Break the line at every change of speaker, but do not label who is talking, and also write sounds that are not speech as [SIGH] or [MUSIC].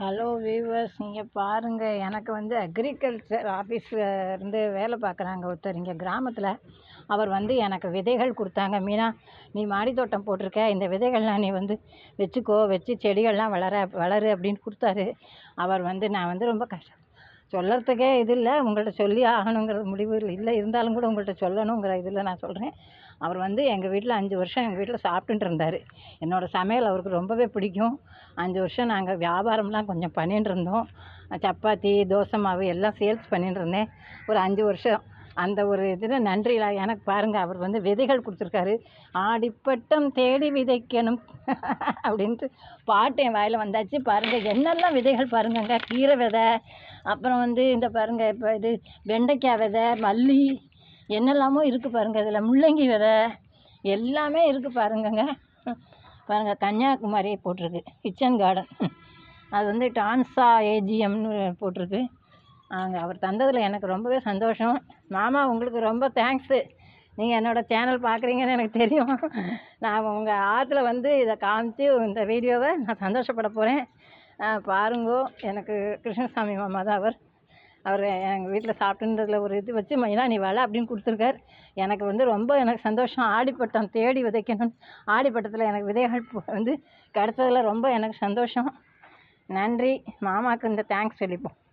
Hello viewers நீங்கள் பாருங்கள் எனக்கு வந்து அக்ரிகல்ச்சர் ஆஃபீஸில் இருந்து வேலை பார்க்குறாங்க ஒருத்தர் இங்கே கிராமத்தில். அவர் வந்து எனக்கு விதைகள் கொடுத்தாங்க. மீனா நீ மாடி தோட்டம் போட்டிருக்க. இந்த விதைகள்லாம் நீ வந்து வச்சுக்கோ. வச்சு செடிகள்லாம் வளர வளரு அப்படின்னு கொடுத்தாரு. அவர் வந்து நான் வந்து ரொம்ப கஷ்ட சொல்லறதுக்கே இது இல்லை. உங்கள்கிட்ட சொல்லி ஆகணுங்கிற முடிவு இல்லை. இருந்தாலும் கூட உங்கள்கிட்ட சொல்லணுங்கிற இதில் நான் சொல்கிறேன் அவர் வந்து எங்கள் வீட்டில் அஞ்சு வருஷம் எங்கள் வீட்டில் சாப்பிட்டுட்டு இருந்தார். என்னோடய சமையல் அவருக்கு ரொம்பவே பிடிக்கும். அஞ்சு வருஷம் நாங்கள் வியாபாரம்லாம் கொஞ்சம் பண்ணிட்டு இருந்தோம். சப்பாத்தி தோசை மாவு எல்லாம் சேல்ஸ் பண்ணிட்டு இருந்தேன். ஒரு அஞ்சு வருஷம் அந்த ஒரு இதில் நன்றியில் எனக்கு பாருங்கள் அவர் வந்து விதைகள் கொடுத்துருக்காரு. ஆடிப்பட்டம் தேடி விதைக்கணும் [LAUGHS] அப்படின்ட்டு பாட்டு என் வாயில் வந்தாச்சு. பாருங்கள் என்னெல்லாம் விதைகள் பாருங்கங்க. கீரை விதை அப்புறம் வந்து இந்த பாருங்கள் இப்போ இது வெண்டைக்காய் விதை மல்லி என்னெல்லாமோ இருக்குது பாருங்கள் இதில் முள்ளங்கி விதை எல்லாமே இருக்குது பாருங்கங்க. பாருங்கள் கன்னியாகுமரி போட்டிருக்கு. Kitchen garden. அது வந்து டான்ஸா ஏஜிஎம்னு போட்டிருக்கு. அங்கே அவர் தந்ததில் எனக்கு ரொம்பவே சந்தோஷம். மாமா உங்களுக்கு ரொம்ப தேங்க்ஸு நீங்கள் என்னோடய சேனல் பார்க்குறீங்கன்னு எனக்கு தெரியும். நான் உங்கள் ஆற்றுல வந்து இதை காமிச்சு இந்த வீடியோவை நான் சந்தோஷப்பட போகிறேன் பாருங்கோ எனக்கு கிருஷ்ணசாமி மாமா தான் அவர். அவர் எங்கள் வீட்டில் சாப்பிட்டுன்றதுல ஒரு இது வச்சு மைனா நீ வள அப்படின்னு கொடுத்துருக்கார். எனக்கு வந்து ரொம்ப எனக்கு சந்தோஷம். ஆடிப்பட்டம் தேடி விதைக்கணும். ஆடிப்பட்டத்தில் எனக்கு விதைகள் வந்து கிடச்சதில் ரொம்ப எனக்கு சந்தோஷம். நன்றி. மாமாவுக்கு இந்த தேங்க்ஸ் சொல்லிப்போம்.